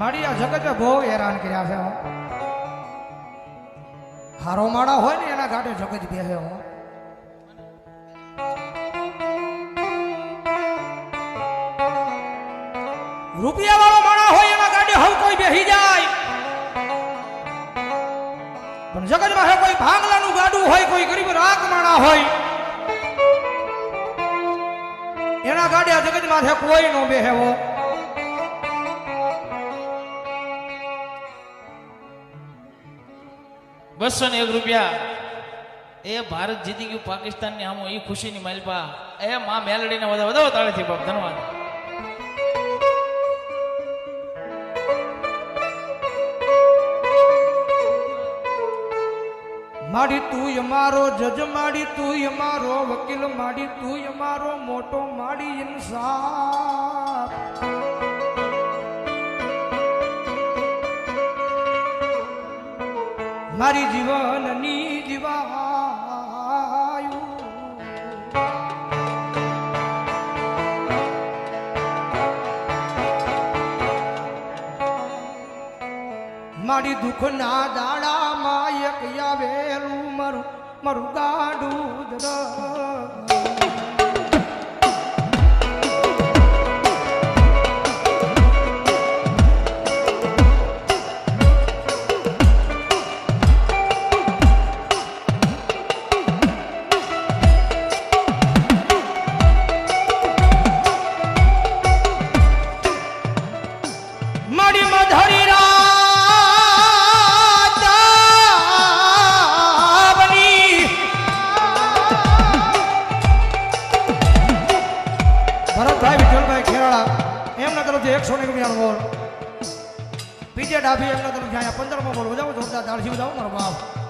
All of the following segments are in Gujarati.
મારી આ જગત બહુ હેરાન કર્યા છે હારો માળા હોય ને એના ઘાટે જગત બેસે, હું. રૂપિયા વાળો માણા હોય એના ગાડે હવે કોઈ બેસી જાય. પણ જગતમાં હે કોઈ ભાંગલાનું ગાડું હોય, કોઈ ગરીબ રાગ માણા હોય, એના ગાડે આ જગતમાં છે કોઈ નો બેહેવો બસો ને એક રૂપિયા. એ ભારત જીતી ગયું પાકિસ્તાનની આમો એ ખુશીની માલપા. એ માં મેલડીને વધારે વધારે તાળીથી બાપ ધન્યવાદ માડી તું અમારો જજ, માડી તું અમારો વકીલ, માડી તું અમારો મોટો, માડી ઇન્સાફ મારી જીવનની જીવાયુ. મારી દુઃખના દાડામાં એક આવેલું મારું મારું ગાડું ભરતભાઈ વિઠ્ઠલભાઈ ખેરાળા, એમના તરફથી એકસો ને રૂપિયાનો બોલ. પીજે ડાભી એમના તરફથી અહીંયા પંદરમો બોલ. બજાવો જોરદાર દાળસી બજાવો મારો બાપ.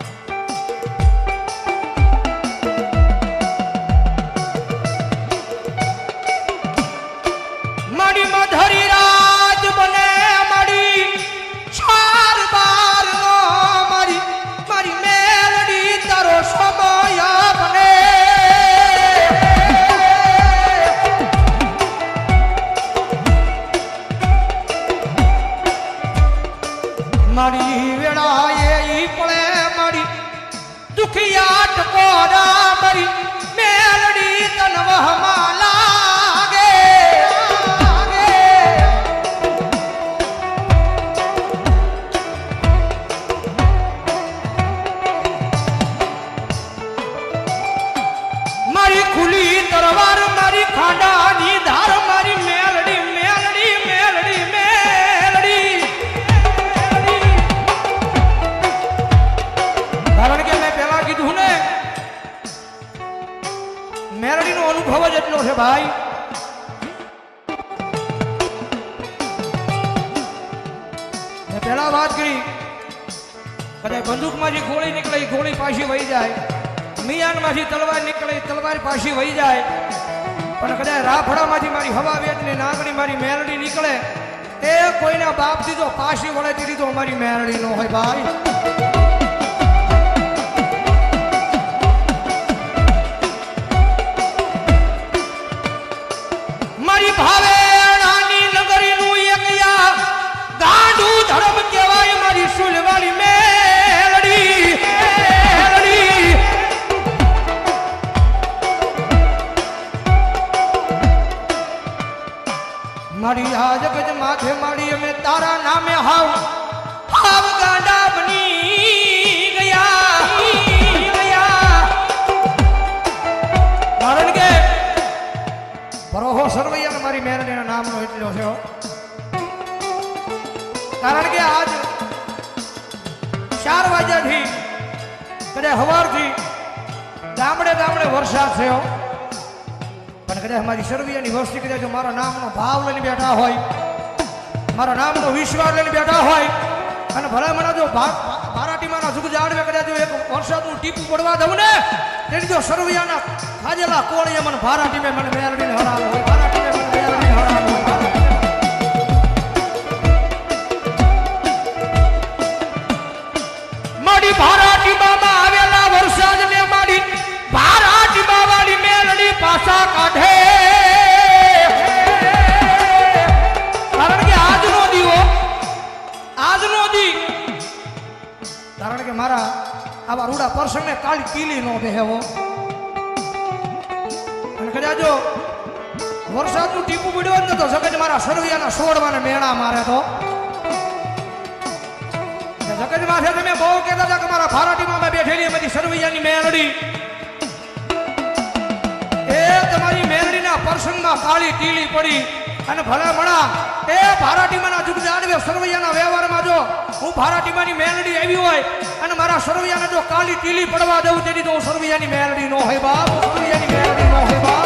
પાછી વહી જાય. પણ કદાચ રાફડામાંથી મારી હવા વેચની નાગણી મારી મેરડી નીકળે એ કોઈના બાપ દીધો પાછી વળે તે દીધો અમારી મેરડી નો હોય ભાઈ. મારી આ જગજ માથે માડી અમે તારા નામે હાવ. હાવ ગાંડા બની ગયા. ગયા કારણ કે ભરોહો સરવૈયા મારી મેરણીના નામનો એટલો છે કારણ કે આજ ચાર વાગ્યાથી, કદાચ સવારથી ગામડે ગામડે વરસાદ થયો પણ કદાચ મારી સરવૈયાની વસ્તી કદાચ મારા નામનો ભાવ લઈને બેઠા હોય, મારા નામનો વિશ્વાસ લઈને બેઠા હોય, અને ભલા મને જો ભા- ભા- ભારાટીમાના જુગ જાડવે કદાચ એક વરસાદનું ટીપું પડવા દઉં ને, તેની જો સર્વિયાના ખાજેલા કોળીએ મને ભારાટીમે મને મેળવીને હરાવો હોય, ભારાટીમે મને મેળવીને હરાવો હોય મારી ભારાટીમામાં કાળી નો બેહવો અને કદાચ વરસાદનું ટીપું પડ્યું ને તો મારા સરવૈયાના સોડવાને મેળા મારે તો. જગત માથે તમે બહુ કહેતા હતા કે મારા ફારાટીમાં મેં બેઠેલી બધી સરવૈયાની મેળડી એ તમારી મેળડીના પ્રસંગમાં કાળી ટીલી પડી અને ભલે મણા એ ભારાટીમાના જુગ જાણવે સરવૈયાના વ્યવહારમાં જો હું ભારાટીમાની મેલડી આવી હોય અને મારા સરવૈયાને જો કાલી ટીલી પડવા દઉં તેથી તો હું સરવૈયાની મેલડી નો હોય બાપ સરવૈયાની મેલડી નો હોય બાપ.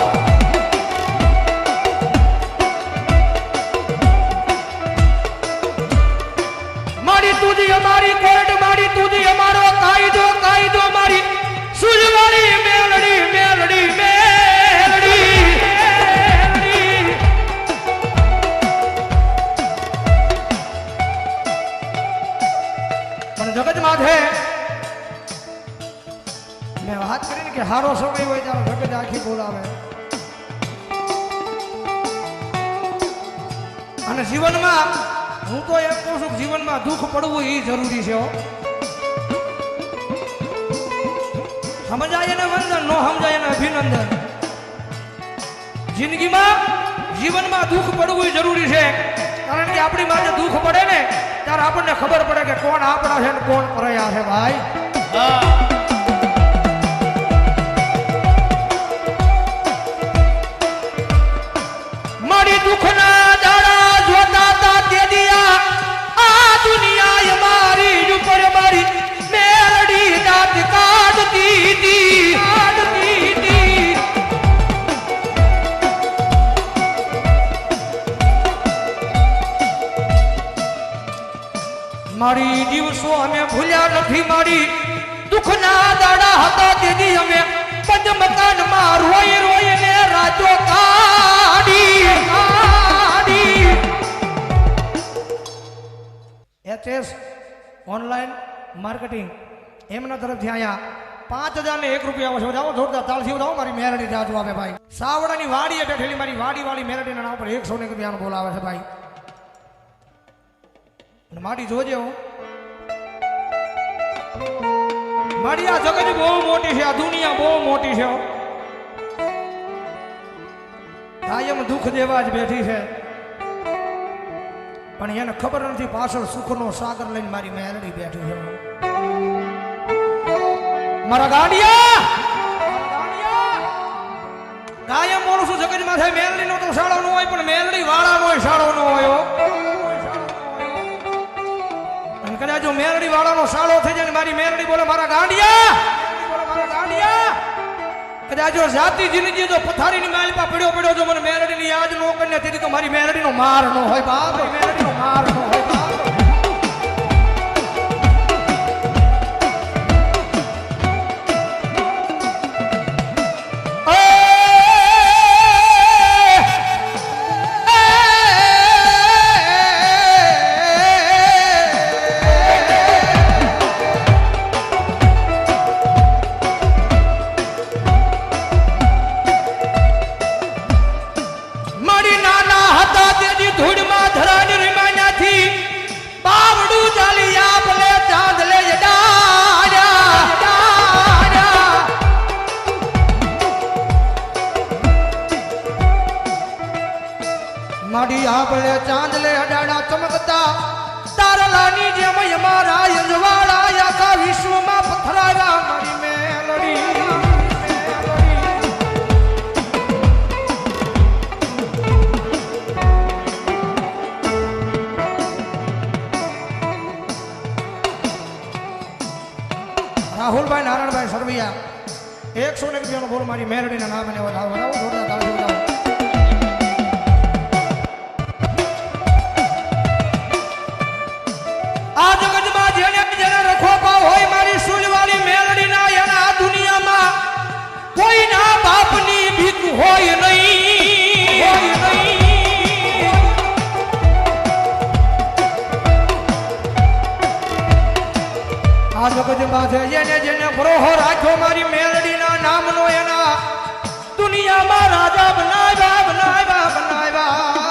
તો એમ કહું છું જીવનમાં દુઃખ પડવું એ જરૂરી છે સમજાય એને વંદન, નો સમજાય ને અભિનંદન. જિંદગીમાં જીવનમાં દુઃખ પડવું એ જરૂરી છે. કારણ કે આપણી માટે દુઃખ પડે ને, ત્યારે આપણને ખબર પડે કે કોણ આપણા છે ને કોણ પરયા છે, ભાઈ. હા. હતા તેથી અમે પંચ મકાનમાં રોઈ રોઈને રાતો કાઢી કાઢી. એચએસ ઓનલાઈન માર્કેટિંગ એમના તરફથી અહીંયા પાંચ હજાર ને એક રૂપિયા આવશે જાઓ, જોરદાર તાળસી જાઓ મારી મેરડી જાજુ આવે ભાઈ. સાવડાની વાડી બેઠેલી મારી વાડી વાળી મેરડીના નામ પર એકસો ને રૂપિયાનો બોલાવે છે ભાઈ. માટી જોજે હું. માડી આ જગત બહુ મોટી છે, આ દુનિયા બહુ મોટી છે. કાયમ દુઃખ દેવા જ બેઠી છે પણ એને ખબર નથી પાછળ સુખનો સાગર લઈને મારી મેરડી બેઠી છે મારા ગાડિયા મારા! કાયમ બોલું છું જગત માથે મેલડી નો તો શાળો ન હોય, પણ મેલડી વાળા નો શાળો ન હોય કદાચ જો મેરડી વાળાનો સાળો થઈ જાય મારી મેરડી બોલે, મારા ગાંડિયા! કદાચ જો જાતિ જિંદગી જો પથારીની માલપા પડ્યો પડ્યો જો મને મેરડીની યાદ ન કરીને તેથી તો મારી મેલડીનો માર ન હોય બાપ. મારી મેલડીનો માર ન હોય રાહુલભાઈ, નારાયણભાઈ, સરવૈયા. એકસો ને રૂપિયાનો બોલ મારી મેરડીના નામે જેને જેને રખોપા હોય મારી સુલવાળી મેલડીના એના દુનિયામાં, કોઈના બાપની ભીખ હોય જગતમાં છે જેને જેને ભરોહો રાખ્યો મારી મેલડીના નામનો એના દુનિયામાં રાજા બનાવ્યા બનાવ્યા બનાવ્યા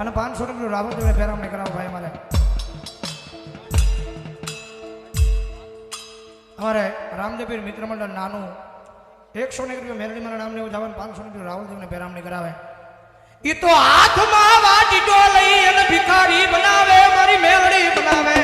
અને પાંચસો રૂપિયા રૂપિયા જોડે ફેરામણી કરાવો ભાઈ અમારે. અમારે રામદેવીર મિત્ર મંડળ નાનું એકસો ને રૂપિયા મેરડીમાં નામને એવું જવાનું પાંચસો રૂપિયા રાવલદેવને ફેરામણી કરાવે. એ તો હાથમાં વાટીડો લઈ અને ભિખારી બનાવે, મારી મેરડી બનાવે.